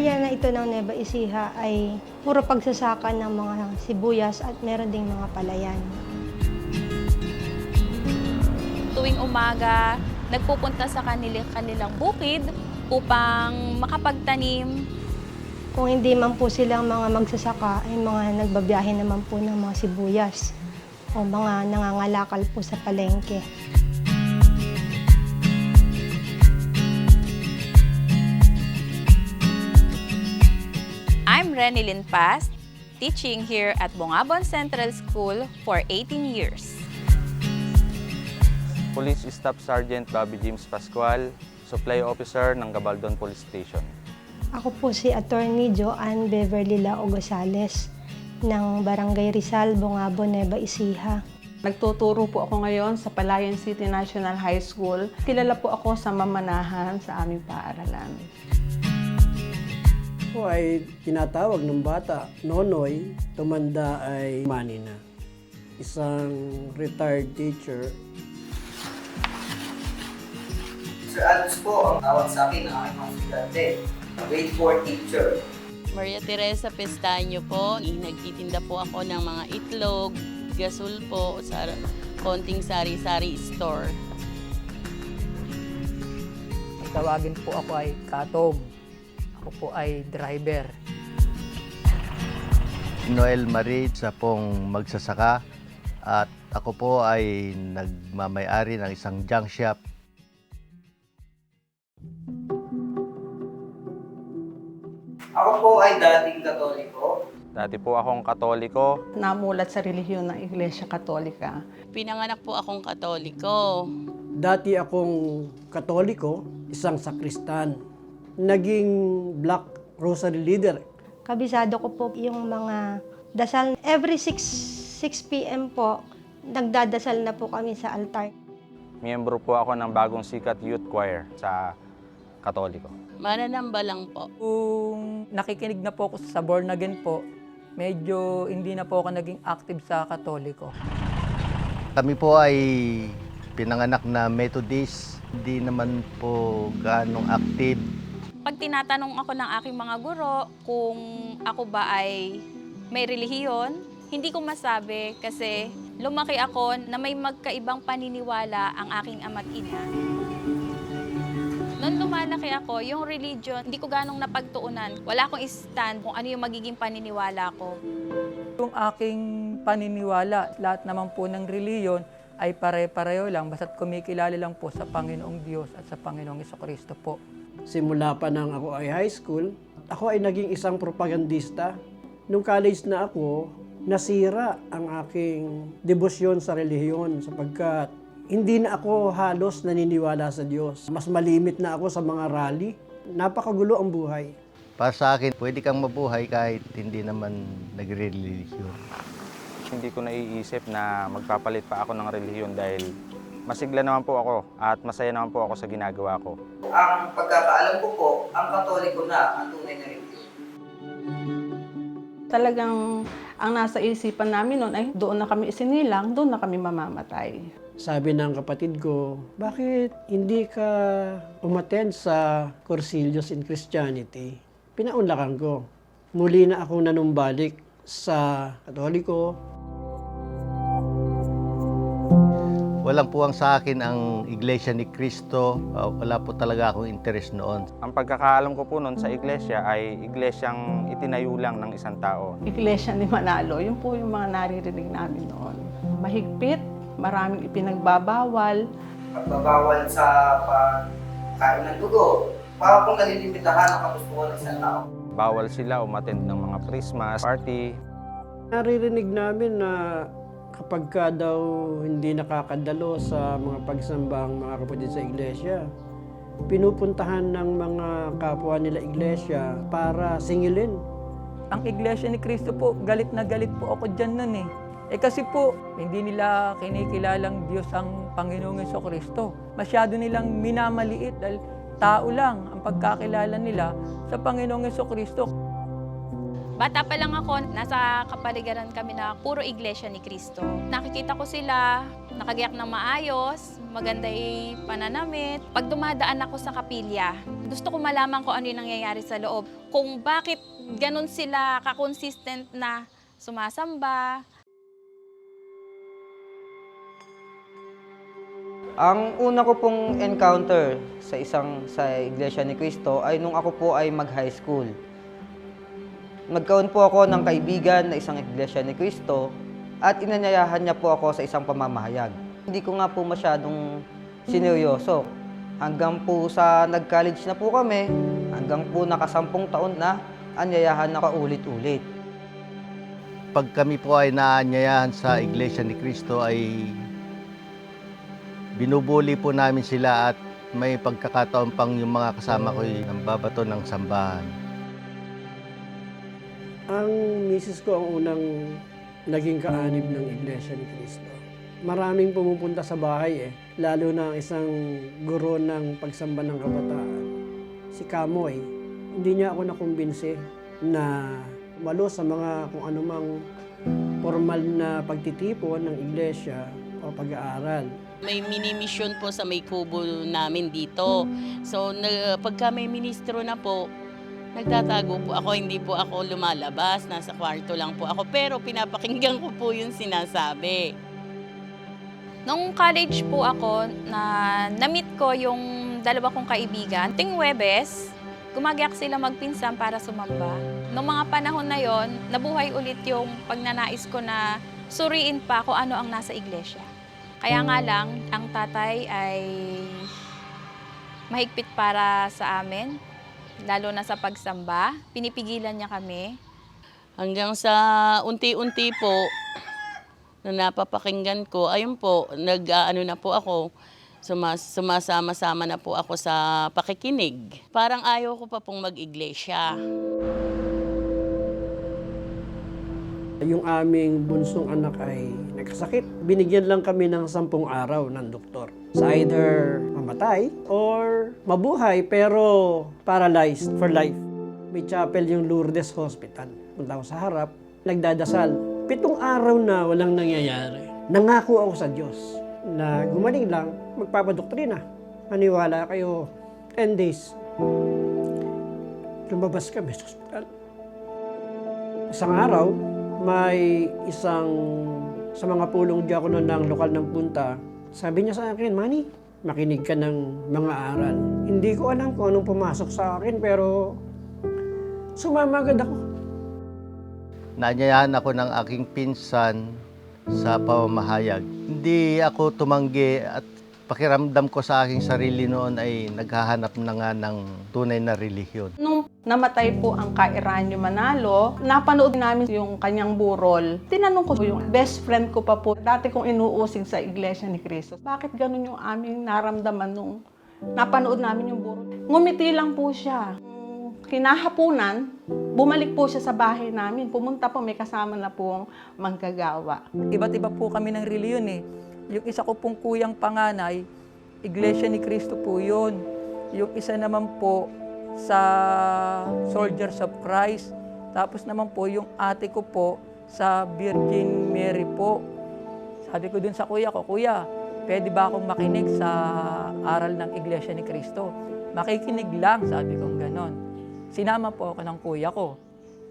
area na ito ng Nueva Ecija ay puro pagsasaka ng mga sibuyas at meron ding mga palayan. Tuwing umaga, nagpupunta sa kanila, kanilang bukid upang makapagtanim. Kung hindi man po silang mga magsasaka, ay mga nagbabiyahe naman po ng mga sibuyas o mga nangangalakal po sa palengke. I'm Renilyn Past, teaching here at Bongabon Central School for 18 years. Police Staff Sergeant Bobby James Pascual, Supply Officer ng Gabaldon Police Station. Ako po si Attorney Joanne Beverly Lao Gonzales ng Barangay Rizal, Bongabo, Nueva Ecija. Nagtuturo po ako ngayon sa Palayan City National High School. Kilala po ako sa mamanahan sa aming paaralan. Ako ay tinatawag ng bata, Nonoy, tumanda ay Manina. Isang retired teacher. Sir Alves po ang tawag sa akin ng aking mga estudyante. Grade 4 teacher. Maria Teresa Pestaño po. Nagtitinda po ako ng mga itlog, gasol po sa konting sari-sari store. Tawagin po ako ay Katong. Ako po ay driver. Noel Marie sa pong magsasaka at ako po ay nagmamayari ng isang junk shop. Ako po ay dating katoliko. Dati po akong katoliko. Namulat sa relihiyon ng Iglesia Katolika. Pinanganak po akong katoliko. Dati akong katoliko, isang sakristan. Naging Black Rosary leader. Kabisado ko po yung mga dasal. Every 6, 6 p.m. po, nagdadasal na po kami sa altar. Miyembro po ako ng bagong sikat youth choir sa Katoliko. Mananamba lang po. Kung nakikinig na po ako sa born again po, medyo hindi na po ako naging active sa katoliko. Kami po ay pinanganak na Methodist. Hindi naman po ganong active. Pag tinatanong ako ng aking mga guro kung ako ba ay may relihiyon, hindi ko masabi kasi lumaki ako na may magkaibang paniniwala ang aking ama't ina. Noon lumalaki ako, yung religion, hindi ko ganong napagtuunan. Wala akong stand kung ano yung magiging paniniwala ko. Yung aking paniniwala, lahat naman po ng reliyon ay pare-pareho lang basta't kumikilala lang po sa Panginoong Diyos at sa Panginoong Kristo po. Simula pa nang ako ay high school, ako ay naging isang propagandista. Nung college na ako, nasira ang aking debosyon sa relihiyon sapagkat hindi na ako halos naniniwala sa Diyos. Mas malimit na ako sa mga rally. Napakagulo ang buhay. Para sa akin, pwede kang mabuhay kahit hindi naman nagre-religion. Hindi ko naiisip na magpapalit pa ako ng relihiyon dahil masigla naman po ako at masaya naman po ako sa ginagawa ko. Ang pagkakaalam ko po, ang katoliko na ang tunay na religion. Talagang ang nasa isipan namin noon ay doon na kami isinilang, doon na kami mamamatay. Sabi ng kapatid ko, bakit hindi ka umattend sa Corsilius in Christianity? Pinaunlakan ko. Muli na akong nanumbalik sa Katoliko. Walang puwang sa akin ang Iglesia ni Cristo. Uh, wala po talaga akong interest noon. Ang pagkakaalam ko po noon sa iglesia ay iglesyang itinayo lang ng isang tao. Iglesia ni Manalo, yun po yung mga naririnig namin noon. Mahigpit, maraming ipinagbabawal, Pagbabawal sa pagkain ng dugo. Para pong nalilimitahan ang kagustuhan ng isang tao. Bawal sila umattend ng mga Christmas party. Naririnig namin na kapag ka daw hindi nakakadalo sa mga pagsambang mga kapatid sa iglesia, pinupuntahan ng mga kapwa nila iglesia para singilin. Ang Iglesia ni Kristo po, galit na galit po ako dyan nun eh. Eh kasi po, hindi nila kinikilalang Diyos ang Panginoong Yeso Kristo. Masyado nilang minamaliit dahil tao lang ang pagkakilala nila sa Panginoong Yeso Kristo. Bata pa lang ako, nasa kapaligiran kami na puro iglesia ni Cristo. Nakikita ko sila, nakagayak ng maayos, maganda yung pananamit. Pag dumadaan ako sa kapilya, gusto ko malaman kung ano yung nangyayari sa loob. Kung bakit ganun sila kakonsistent na sumasamba, Ang una ko pong encounter sa isang sa Iglesia ni Cristo ay nung ako po ay mag-high school. Nagkaroon po ako ng kaibigan na isang Iglesia ni Cristo at inanyayahan niya po ako sa isang pamamahayag. Hindi ko nga po masyadong sineryoso. Hanggang po sa nag-college na po kami, hanggang po nakasampung taon na, anyayahan na ulit-ulit. Pag kami po ay naanyayahan sa Iglesia ni Cristo ay binubuli po namin sila at may pagkakataon pang yung mga kasama ko ay nambabato ng sambahan. Ang misis ko ang unang naging kaanib ng Iglesia ni Cristo. Maraming pumupunta sa bahay eh, lalo na ang isang guro ng pagsamba ng kabataan, si Kamoy. Hindi niya ako nakumbinsi na malo sa mga kung anumang formal na pagtitipon ng iglesia o pag-aaral. May mini-mission po sa may kubo namin dito. So, na, pagka may ministro na po, nagtatago po ako, hindi po ako lumalabas, nasa kwarto lang po ako. Pero pinapakinggan ko po yung sinasabi. Nung college po ako, na na-meet ko yung dalawa kong kaibigan. Ting Webes, gumagyak sila magpinsan para sumamba. Nung mga panahon na yon, nabuhay ulit yung pagnanais ko na suriin pa kung ano ang nasa iglesia. Kaya nga lang, ang tatay ay mahigpit para sa amin, lalo na sa pagsamba. Pinipigilan niya kami. Hanggang sa unti-unti po, na napapakinggan ko, ayun po, nag-ano na po ako, sumas, sumasama-sama na po ako sa pakikinig. Parang ayaw ko pa pong mag-iglesia. Yung aming bunsong anak ay nagkasakit. Binigyan lang kami ng sampung araw ng doktor. Sa either mamatay or mabuhay pero paralyzed for life. May chapel yung Lourdes Hospital. Punta ako sa harap, nagdadasal. Pitong araw na walang nangyayari. Nangako ako sa Diyos na gumaling lang, magpapadoktrina. Maniwala kayo, 10 days. Lumabas kami sa hospital. Isang araw, may isang sa mga pulong diakono ng lokal ng punta, sabi niya sa akin, Manny, makinig ka ng mga aral. Hindi ko alam kung anong pumasok sa akin, pero sumama agad ako. Naanyayahan ako ng aking pinsan sa pamamahayag. Hindi ako tumanggi at pakiramdam ko sa aking sarili noon ay naghahanap na nga ng tunay na relihiyon. Nung namatay po ang Kairanyo Manalo, napanood namin yung kanyang burol. Tinanong ko yung best friend ko pa po, dati kong inuusig sa Iglesia ni Cristo. Bakit ganun yung aming naramdaman nung napanood namin yung burol? Ngumiti lang po siya. Kinahapunan, bumalik po siya sa bahay namin. Pumunta po, may kasama na pong manggagawa. Iba't iba po kami ng reliyon eh. Yung isa ko pong kuyang panganay, Iglesia ni Cristo po yun. Yung isa naman po sa Soldiers of Christ. Tapos naman po yung ate ko po sa Virgin Mary po. Sabi ko dun sa kuya ko, Kuya, pwede ba akong makinig sa aral ng Iglesia ni Cristo? Makikinig lang, sabi kong ganon. Sinama po ako ng kuya ko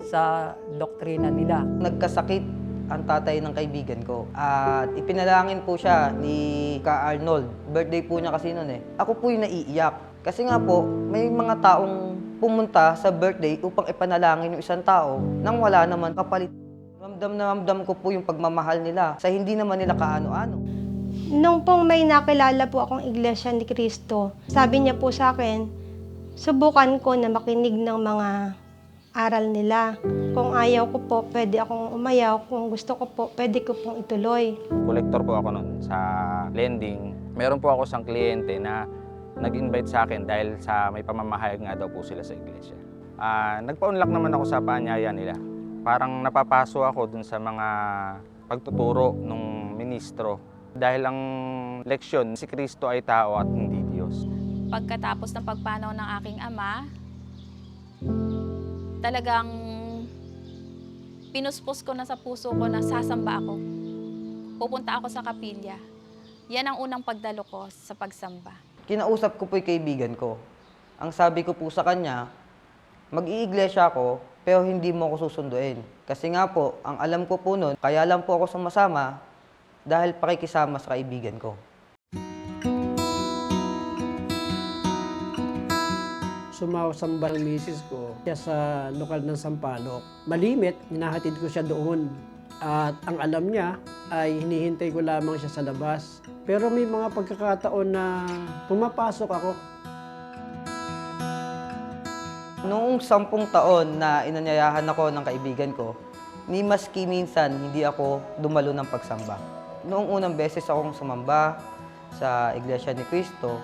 sa doktrina nila. Nagkasakit ang tatay ng kaibigan ko at ipinalangin po siya ni Ka Arnold. Birthday po niya kasi noon eh. Ako po yung naiiyak. Kasi nga po, may mga taong pumunta sa birthday upang ipanalangin yung isang tao nang wala naman kapalit. Ramdam na ramdam ko po yung pagmamahal nila sa hindi naman nila kaano-ano. Nung pong may nakilala po akong Iglesia ni Cristo, sabi niya po sa akin, subukan ko na makinig ng mga aral nila. Kung ayaw ko po, pwede akong umayaw. Kung gusto ko po, pwede ko pong ituloy. Kolektor po ako noon sa lending. Meron po ako isang kliyente na nag-invite sa akin dahil sa may pamamahayag nga daw po sila sa iglesia. Ah, nagpa-unlock naman ako sa paanyaya nila. Parang napapaso ako dun sa mga pagtuturo ng ministro. Dahil ang leksyon, si Kristo ay tao at hindi Diyos. Pagkatapos ng pagpanaw ng aking ama, talagang pinuspos ko na sa puso ko na sasamba ako. Pupunta ako sa kapilya. Yan ang unang pagdalo ko sa pagsamba. Kinausap ko po yung kaibigan ko. Ang sabi ko po sa kanya, mag-iiglesia ako, pero hindi mo ako susunduin. Kasi nga po, ang alam ko po noon, kaya lang po ako sumasama dahil pakikisama sa kaibigan ko. Sumasamba ng misis ko siya sa lokal ng Sampaloc. Malimit, hinahatid ko siya doon. At ang alam niya ay hinihintay ko lamang siya sa labas. Pero may mga pagkakataon na pumapasok ako. Noong sampung taon na inanyayahan ako ng kaibigan ko, ni maski minsan hindi ako dumalo ng pagsamba. Noong unang beses akong sumamba sa Iglesia ni Cristo,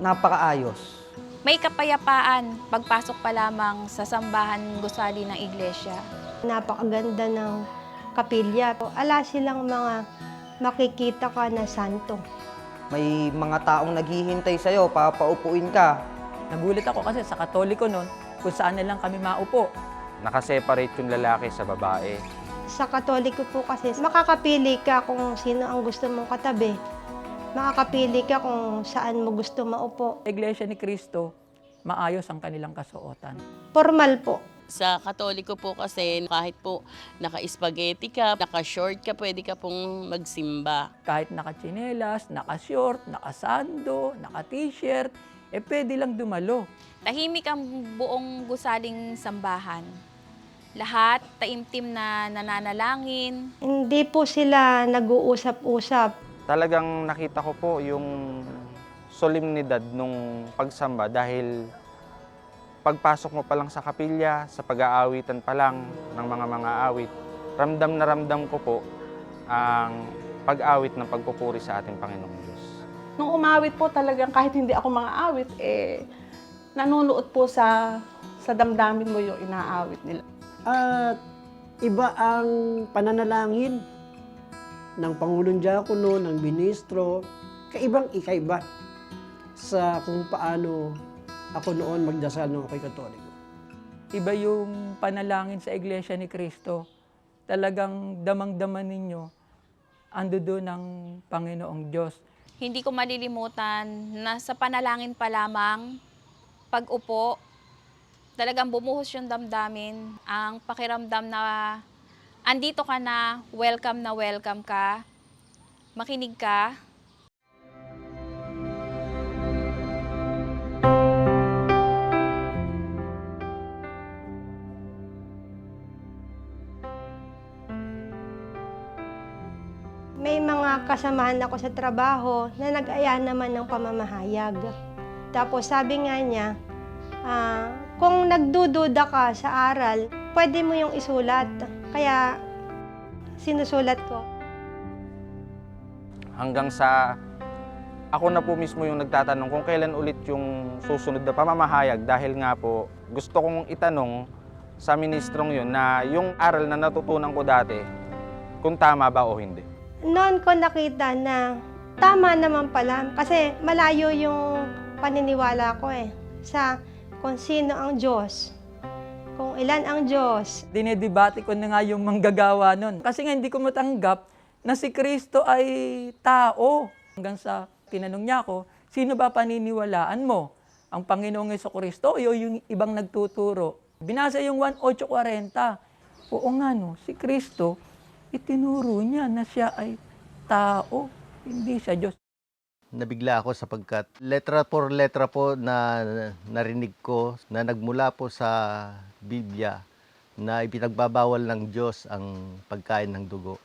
napakaayos. May kapayapaan pagpasok pa lamang sa sambahan gusali ng iglesia. Napakaganda ng kapilya. Ala silang mga makikita ka na santo. May mga taong naghihintay sa'yo, papaupuin ka. Nagulat ako kasi sa katoliko noon, kung saan na lang kami maupo. Nakaseparate yung lalaki sa babae. Sa katoliko po kasi, makakapili ka kung sino ang gusto mong katabi. Makakapili ka kung saan mo gusto maupo. Iglesia ni Cristo, maayos ang kanilang kasuotan. Formal po. Sa katoliko po kasi kahit po naka-spaghetti ka, naka-short ka, pwede ka pong magsimba. Kahit naka-chinelas, naka-short, naka-sando, naka-t-shirt, eh pwede lang dumalo. Tahimik ang buong gusaling sambahan. Lahat taimtim na nananalangin. Hindi po sila nag-uusap-usap. Talagang nakita ko po yung solemnidad nung pagsamba dahil pagpasok mo pa lang sa kapilya, sa pag-aawitan pa lang ng mga mga awit, ramdam na ramdam ko po ang pag-awit ng pagpupuri sa ating Panginoong Diyos. Nung umawit po talagang kahit hindi ako mga awit, eh, nanunuot po sa sa damdamin mo yung inaawit nila. At iba ang pananalangin ng Pangulong Diakono, ng Ministro, kaibang ikaiba sa kung paano ako noon magdasal nung ako'y katoliko. Iba yung panalangin sa Iglesia ni Cristo. Talagang damang-daman ninyo, ando doon ang Panginoong Diyos. Hindi ko malilimutan na sa panalangin pa lamang, pag-upo, talagang bumuhos yung damdamin, ang pakiramdam na andito ka na, welcome na welcome ka, makinig ka, kasamahan ako sa trabaho na nag-aya naman ng pamamahayag. Tapos sabi nga niya, ah, kung nagdududa ka sa aral, pwede mo yung isulat. Kaya sinusulat ko. Hanggang sa ako na po mismo yung nagtatanong kung kailan ulit yung susunod na pamamahayag dahil nga po gusto kong itanong sa ministrong yun na yung aral na natutunan ko dati kung tama ba o hindi. Noon ko nakita na tama naman pala kasi malayo yung paniniwala ko eh sa kung sino ang Diyos, kung ilan ang Diyos. Dinedebate ko na nga yung manggagawa nun. Kasi nga hindi ko matanggap na si Kristo ay tao. Hanggang sa tinanong niya ako, sino ba paniniwalaan mo? Ang Panginoong Yeso Kristo o yung ibang nagtuturo? Binasa yung 1.840. Oo nga no, si Kristo, itinuro niya na siya ay tao, hindi siya Diyos. Nabigla ako sapagkat letra por letra po na narinig ko na nagmula po sa Biblia na ipinagbabawal ng Diyos ang pagkain ng dugo.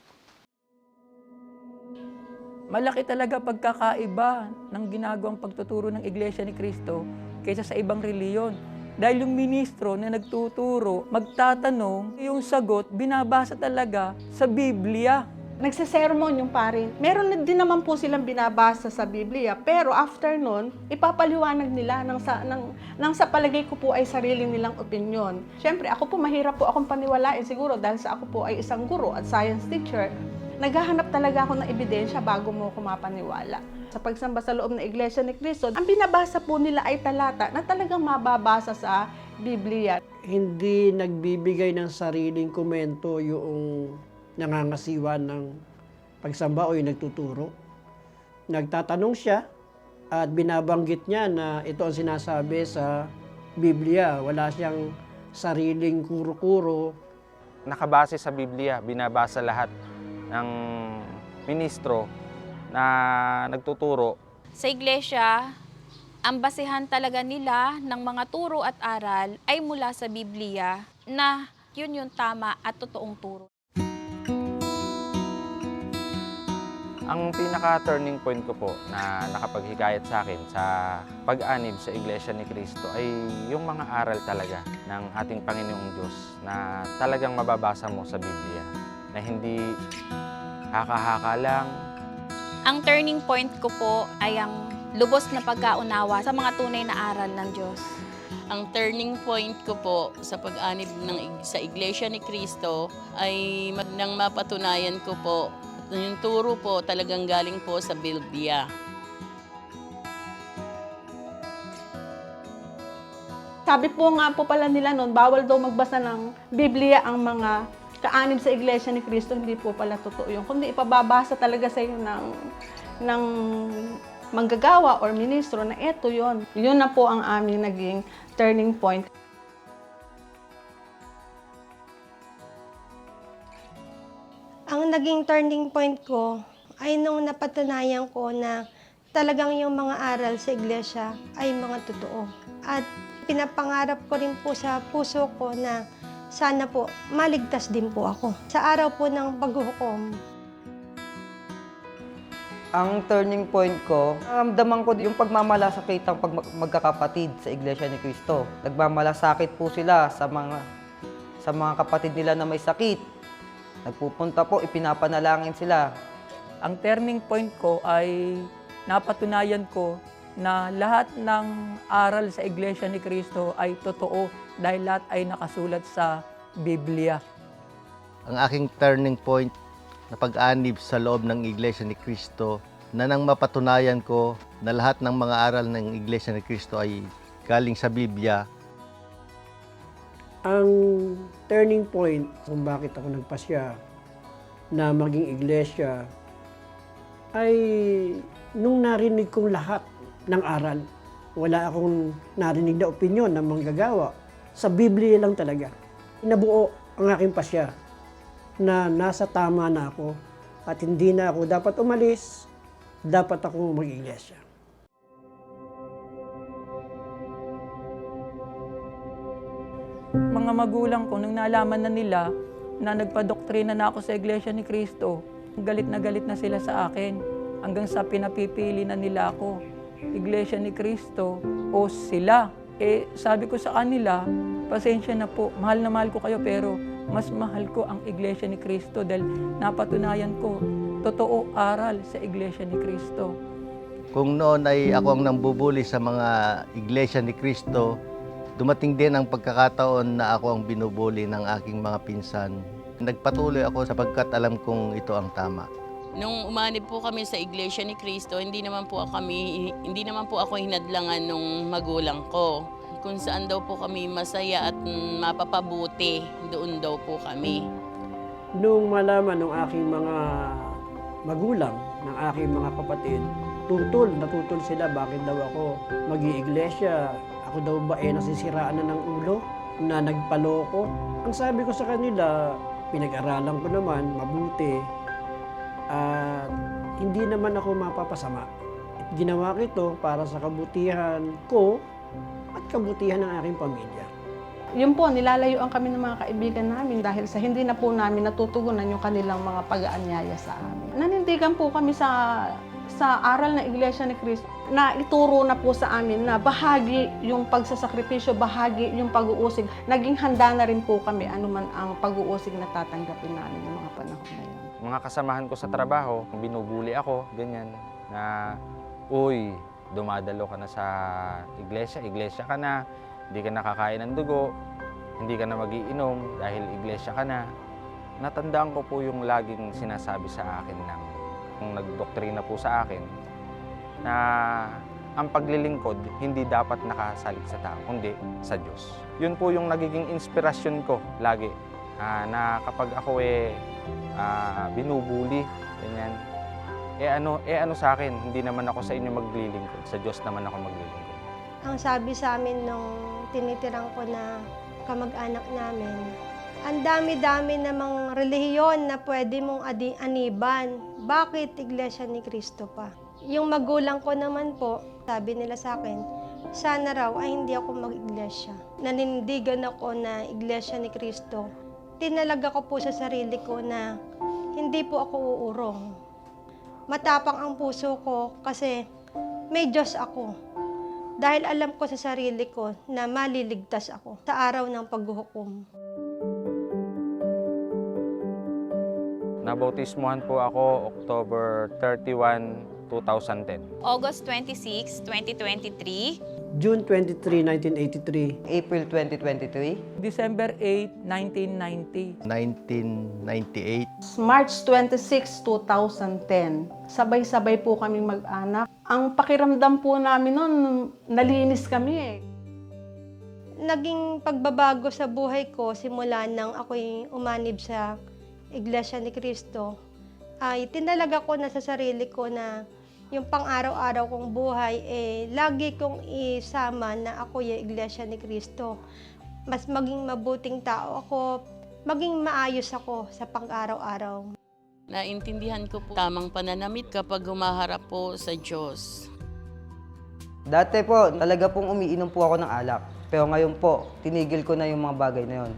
Malaki talaga pagkakaiba ng ginagawang pagtuturo ng Iglesia ni Kristo kaysa sa ibang reliyon. Dahil yung ministro na nagtuturo, magtatanong, yung sagot, binabasa talaga sa Biblia. Nagsisermon yung pare. Meron na din naman po silang binabasa sa Biblia, pero after nun, ipapaliwanag nila nang sa, nang, nang sa palagay ko po ay sarili nilang opinion. Siyempre, ako po mahirap po akong paniwalain siguro dahil sa ako po ay isang guro at science teacher. Naghahanap talaga ako ng ebidensya bago mo ako Sa pagsamba sa loob ng Iglesia ni Cristo, ang binabasa po nila ay talata na talagang mababasa sa Biblia. Hindi nagbibigay ng sariling komento yung nangangasiwa ng pagsamba o yung nagtuturo. Nagtatanong siya at binabanggit niya na ito ang sinasabi sa Biblia. Wala siyang sariling kuro-kuro. Nakabase sa Biblia, binabasa lahat ng ministro na nagtuturo Sa iglesia, ang basehan talaga nila ng mga turo at aral ay mula sa Biblia na yun yung tama at totoong turo. Ang pinaka-turning point ko po na nakapaghikayat sa akin sa pag-anib sa Iglesia ni Cristo ay yung mga aral talaga ng ating Panginoong Diyos na talagang mababasa mo sa Biblia. Na hindi haka-haka lang, Ang turning point ko po ay ang lubos na pagkaunawa sa mga tunay na aral ng Diyos. Ang turning point ko po sa pag-anib ng, sa Iglesia ni Cristo ay mag- nang mapatunayan ko po yung turo po talagang galing po sa Biblia. Sabi po nga po pala nila noon, bawal daw magbasa ng Biblia ang mga kaanib sa Iglesia ni Cristo. Hindi po pala totoo yun. Kundi ipababasa talaga sa iyo ng, ng manggagawa or ministro na eto yon. Yun na po ang aming naging turning point. Ang naging turning point ko ay nung napatunayan ko na talagang yung mga aral sa iglesia ay mga totoo. At pinapangarap ko rin po sa puso ko na sana po maligtas din po ako. Sa araw po ng paghuhukom, Ang turning point ko, naramdaman ko yung pagmamalasakit ng pag magkakapatid sa Iglesia ni Cristo. Nagmamalasakit po sila sa mga sa mga kapatid nila na may sakit. Nagpupunta po, ipinapanalangin sila. Ang turning point ko ay napatunayan ko na lahat ng aral sa Iglesia ni Cristo ay totoo dahil lahat ay nakasulat sa Biblia. Ang aking turning point na pag-anib sa loob ng Iglesia ni Cristo na nang mapatunayan ko na lahat ng mga aral ng Iglesia ni Cristo ay galing sa Biblia Ang turning point kung bakit ako nagpasya na maging iglesia ay nung narinig kong lahat ng aral. Wala akong narinig na opinyon ng manggagawa. Sa Biblia lang talaga. Inabuo ang aking pasya na nasa tama na ako at hindi na ako dapat umalis, dapat akong mag-iglesia. Mga magulang ko, nung nalaman na nila na nagpadoktrina na ako sa Iglesia ni Cristo, galit na galit na sila sa akin hanggang sa pinapipili na nila ako. Iglesia ni Cristo o sila. Eh, sabi ko sa kanila, pasensya na po, mahal na mahal ko kayo pero mas mahal ko ang Iglesia ni Cristo dahil napatunayan ko, totoo aral sa Iglesia ni Cristo. Kung noon ay ako ang nambubuli sa mga iglesia ni Cristo, dumating din ang pagkakataon na ako ang binubuli ng aking mga pinsan. Nagpatuloy ako sapagkat alam kong ito ang tama. Nung umanib po kami sa Iglesia ni Cristo, hindi naman po kami hindi naman po ako hinadlangan nung magulang ko. Kung saan daw po kami masaya at mapapabuti, doon daw po kami. Nung malaman ng aking mga magulang, ng aking mga kapatid, tutol, natutol sila bakit daw ako mag-iiglesia. Ako daw ba eh nasisiraan na ng ulo, na nagpaloko. Ang sabi ko sa kanila, pinag-aralan ko naman, mabuti, at hindi naman ako mapapasama. Ginawa ko ito para sa kabutihan ko at kabutihan ng aking pamilya. Yun po, nilalayuan kami ng mga kaibigan namin dahil sa hindi na po namin natutugunan yung kanilang mga pag-aanyaya sa amin. Nanindigan po kami sa sa aral ng Iglesia ni Cristo na ituro na po sa amin na bahagi yung pagsasakripisyo, bahagi yung pag-uusig. Naging handa na rin po kami anuman ang pag-uusig na tatanggapin namin ng mga panahon na yun. mga kasamahan ko sa trabaho, binubuli ako, ganyan, na, uy, dumadalo ka na sa iglesia, iglesia ka na, hindi ka nakakain ng dugo, hindi ka na magiinom dahil iglesia ka na. Natandaan ko po yung laging sinasabi sa akin ng ng nagdoktrina po sa akin na ang paglilingkod hindi dapat nakasalig sa tao, kundi sa Diyos. Yun po yung nagiging inspirasyon ko lagi ah, na kapag ako eh ah, binubuli, ganyan, eh ano, eh ano sa akin, hindi naman ako sa inyo maglilingkod, sa Diyos naman ako maglilingkod. Ang sabi sa amin nung tinitirang ko na kamag-anak namin, ang dami-dami namang relihiyon na pwede mong aniban. Bakit Iglesia ni Cristo pa? Yung magulang ko naman po, sabi nila sa akin, sana raw ay hindi ako mag-iglesia. Nanindigan ako na Iglesia ni Cristo. Tinalaga ko po sa sarili ko na hindi po ako uurong. Matapang ang puso ko kasi may Diyos ako. Dahil alam ko sa sarili ko na maliligtas ako sa araw ng paghuhukom. Nabautismuhan po ako October 31, 2010. August 26, 2023. June 23, 1983. April 2023, December 8, 1990. 1998. March 26, 2010. Sabay-sabay po kaming mag-anak. Ang pakiramdam po namin noon, nalinis kami eh. Naging pagbabago sa buhay ko simula nang ako'y umanib sa Iglesia ni Cristo ay tinalaga ko na sa sarili ko na yung pang-araw-araw kong buhay, eh, lagi kong isama na ako yung Iglesia ni Cristo. Mas maging mabuting tao ako, maging maayos ako sa pang-araw-araw. Naintindihan ko po tamang pananamit kapag humaharap po sa Diyos. Dati po, talaga pong umiinom po ako ng alak. Pero ngayon po, tinigil ko na yung mga bagay na yon.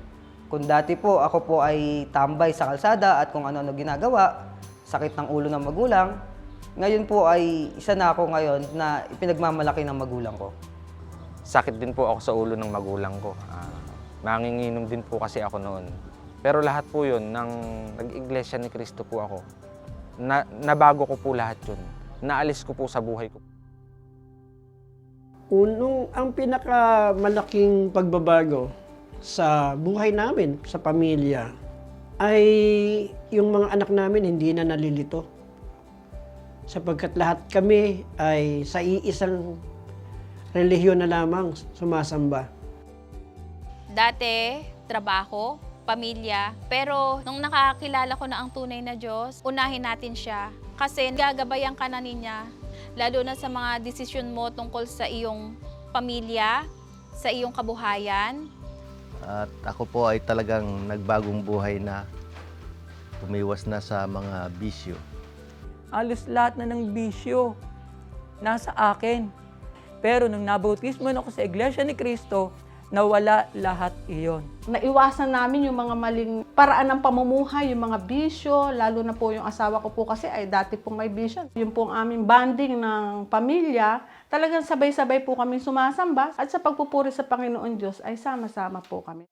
Kung dati po, ako po ay tambay sa kalsada at kung ano-ano ginagawa, sakit ng ulo ng magulang, ngayon po ay isa na ako ngayon na ipinagmamalaki ng magulang ko. Sakit din po ako sa ulo ng magulang ko. Ah, nanginginom din po kasi ako noon. Pero lahat po yun, nang nag-iglesia ni Cristo po ako, na, nabago ko po lahat yun. Naalis ko po sa buhay ko. Unong, ang pinakamalaking pagbabago sa buhay namin, sa pamilya, ay yung mga anak namin hindi na nalilito. Sapagkat lahat kami ay sa iisang relihiyon na lamang sumasamba. Dati, trabaho, pamilya. Pero nung nakakilala ko na ang tunay na Diyos, unahin natin siya. Kasi gagabayan ka na niya, lalo na sa mga desisyon mo tungkol sa iyong pamilya, sa iyong kabuhayan. At ako po ay talagang nagbagong buhay na tumiwas na sa mga bisyo. Alos lahat na ng bisyo nasa akin. Pero nung nabautismo ako sa Iglesia ni Cristo, nawala lahat iyon. Naiwasan namin yung mga maling paraan ng pamumuhay, yung mga bisyo, lalo na po yung asawa ko po kasi ay dati pong may bisyo. Yung pong aming bonding ng pamilya, talagang sabay-sabay po kami sumasamba at sa pagpupuri sa Panginoon Diyos ay sama-sama po kami.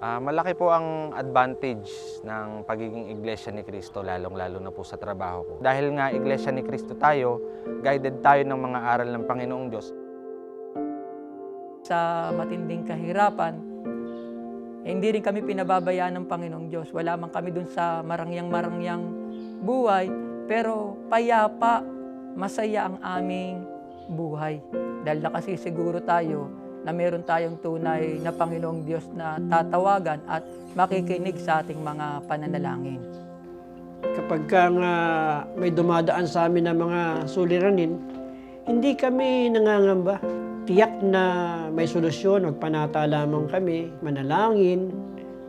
Ah, malaki po ang advantage ng pagiging iglesia ni Cristo, lalong-lalo na po sa trabaho ko. Dahil nga iglesia ni Cristo tayo, guided tayo ng mga aral ng Panginoong Diyos. Sa matinding kahirapan, eh, hindi rin kami pinababayaan ng Panginoong Diyos. Wala man kami dun sa marangyang-marangyang buhay, pero payapa, masaya ang aming buhay. Dahil nakasisiguro tayo na meron tayong tunay na Panginoong Diyos na tatawagan at makikinig sa ating mga pananalangin. Kapag ka nga may dumadaan sa amin na mga suliranin, hindi kami nangangamba. Tiyak na may solusyon, magpanata lamang kami, manalangin.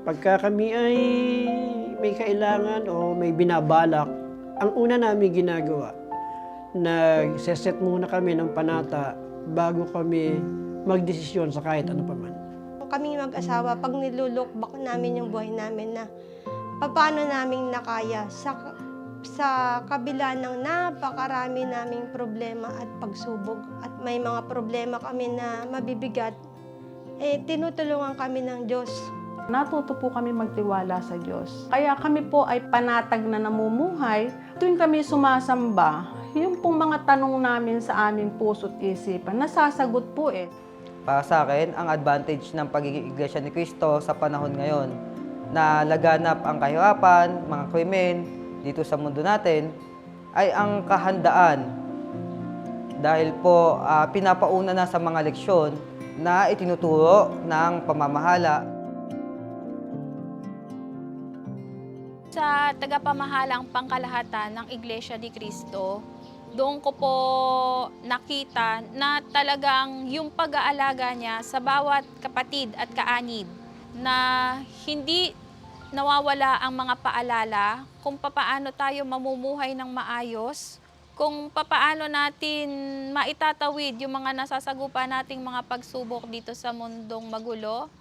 Pagka kami ay may kailangan o may binabalak, ang una namin ginagawa, nagseset muna kami ng panata bago kami magdesisyon sa kahit ano paman. Kaming mag-asawa, pag nilulook back namin yung buhay namin na paano namin nakaya sa, sa kabila ng napakarami naming problema at pagsubok at may mga problema kami na mabibigat, eh tinutulungan kami ng Diyos. Natuto po kami magtiwala sa Diyos. Kaya kami po ay panatag na namumuhay. Tuwing kami sumasamba, yung pong mga tanong namin sa aming puso't isipan, nasasagot po eh. Para sa akin, ang advantage ng pagiging Iglesia ni Cristo sa panahon ngayon na laganap ang kahirapan, mga krimen dito sa mundo natin, ay ang kahandaan. Dahil po ah, pinapauna na sa mga leksyon na itinuturo ng pamamahala. Sa tagapamahalang pangkalahatan ng Iglesia ni Cristo, doon ko po nakita na talagang yung pag-aalaga niya sa bawat kapatid at kaanib na hindi nawawala ang mga paalala kung papaano tayo mamumuhay ng maayos, kung papaano natin maitatawid yung mga nasasagupa nating mga pagsubok dito sa mundong magulo.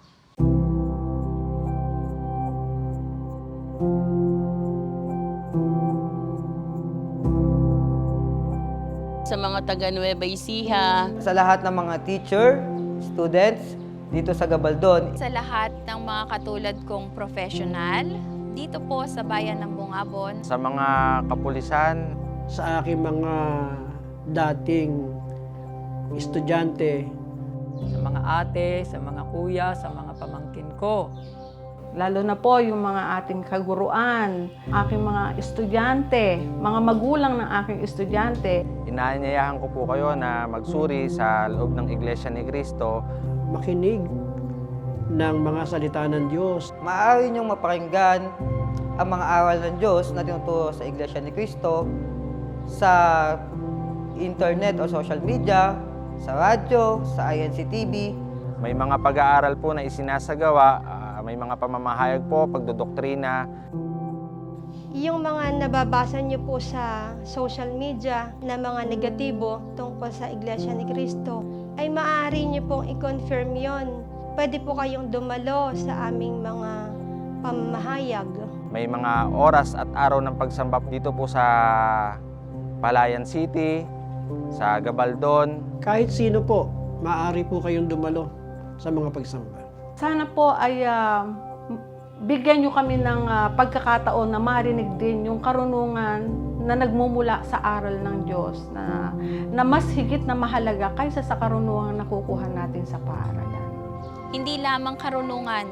Sa mga taga Nueva Ecija, sa lahat ng mga teacher, students dito sa Gabaldon. sa lahat ng mga katulad kong professional dito po sa bayan ng Bungabon. Sa mga kapulisan, Sa aking mga dating estudyante, Sa mga ate, sa mga kuya, sa mga pamangkin ko. Lalo na po yung mga ating kaguruan, aking mga estudyante, mga magulang ng aking estudyante. inaanyayahan ko po kayo na magsuri sa loob ng Iglesia ni Cristo makinig ng mga salita ng Diyos. Maaari niyong mapakinggan ang mga aral ng Diyos na tinuturo sa Iglesia ni Cristo sa internet o social media, sa radyo, sa INC TV. May mga pag-aaral po na isinasagawa, may mga pamamahayag po, pagdodoktrina. Yung mga nababasa niyo po sa social media na mga negatibo tungkol sa Iglesia ni Cristo, ay maaari niyo pong i-confirm yon. Pwede po kayong dumalo sa aming mga pamahayag. May mga oras at araw ng pagsamba dito po sa Palayan City, sa Gabaldon. Kahit sino po, maaari po kayong dumalo sa mga pagsamba. Sana po ay ah, bigyan nyo kami ng ah, pagkakataon na marinig din yung karunungan na nagmumula sa aral ng Diyos na, na mas higit na mahalaga kaysa sa karunungan na nakukuha natin sa paaralan. Hindi lamang karunungan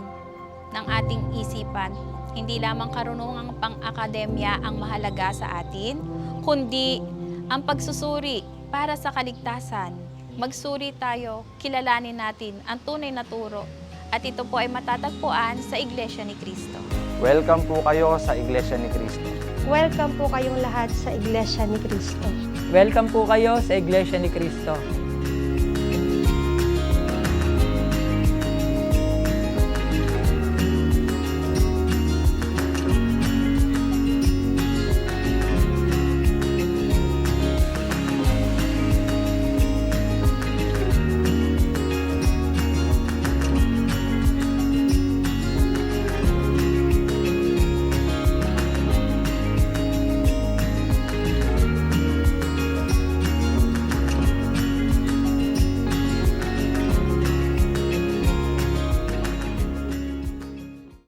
ng ating isipan, hindi lamang karunungan pang-akademya ang mahalaga sa atin, kundi ang pagsusuri para sa kaligtasan. Magsuri tayo, kilalanin natin ang tunay na turo. At ito po ay matatagpuan sa Iglesia ni Cristo. Welcome po kayo sa Iglesia ni Cristo. Welcome po kayong lahat sa Iglesia ni Cristo. Welcome po kayo sa Iglesia ni Cristo.